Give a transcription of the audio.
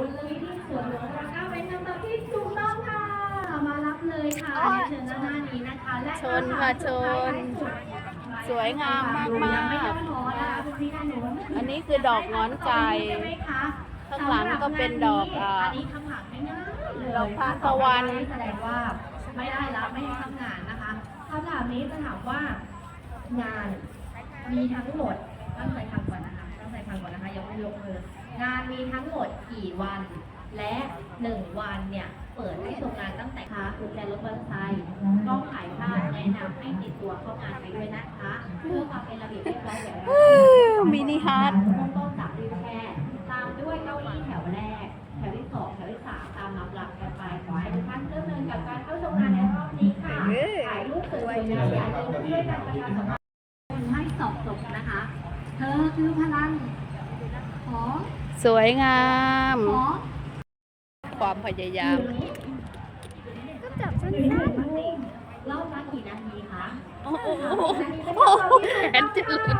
มูลนิธิสวนหลวงรักเก้าเป็นคำตอบที่ถูกต้องค่ะ มารับเลยค่ะเชิญด้านหน้านี้นะคะ และชนค่ะชน สวยงามมากๆยังไม่ต้องรอนะคะคุณพี่นาหนูอันนี้คือดอกงอนใจใช่ไหมคะข้างหลังก็เป็นดอกอ่าอันนี้คำถามง่ายๆเลยดอกทานตะวันแสดงว่าไม่ได้แล้วไม่ให้ทำงานนะคะคำถามนี้จะถามว่างานมีทั้งหมดตั้งใจฟังก่อนนะคะ งานมีทั้งหมดกี่วัน และหนึ่งวันเนี่ย เปิดให้ชมงานตั้งแต่คะกุญแจรถมอเตอร์ไซค์กล้องถ่ายภาพแนะนำให้ติดตัวเข้างานไปด้วยนะคะเพื่อความเป็นระเบียบเรียบร้อยอย่างไรมินิฮาร์ดเริ่มต้นจากวีลแชร์ตามด้วยเก้าอี้แถวแรก แถวที่สองแถวที่สามตามลำดับกันไปขอให้ทุกท่านเพลิดเพลินกับการเข้าชมงานในรอบนี้ค่ะถ่ายรูปสวยๆนะอย่าลืมช่วยกันประชาสัมพันธ์ให้สอบตกนะคะ เธอคือพลังของ สวยงามของความพยายาม ก็จับสั้นๆรอบละกี่นาทีคะโอ้โหนาทีโอ้โหแขนจะหลุดมาถึ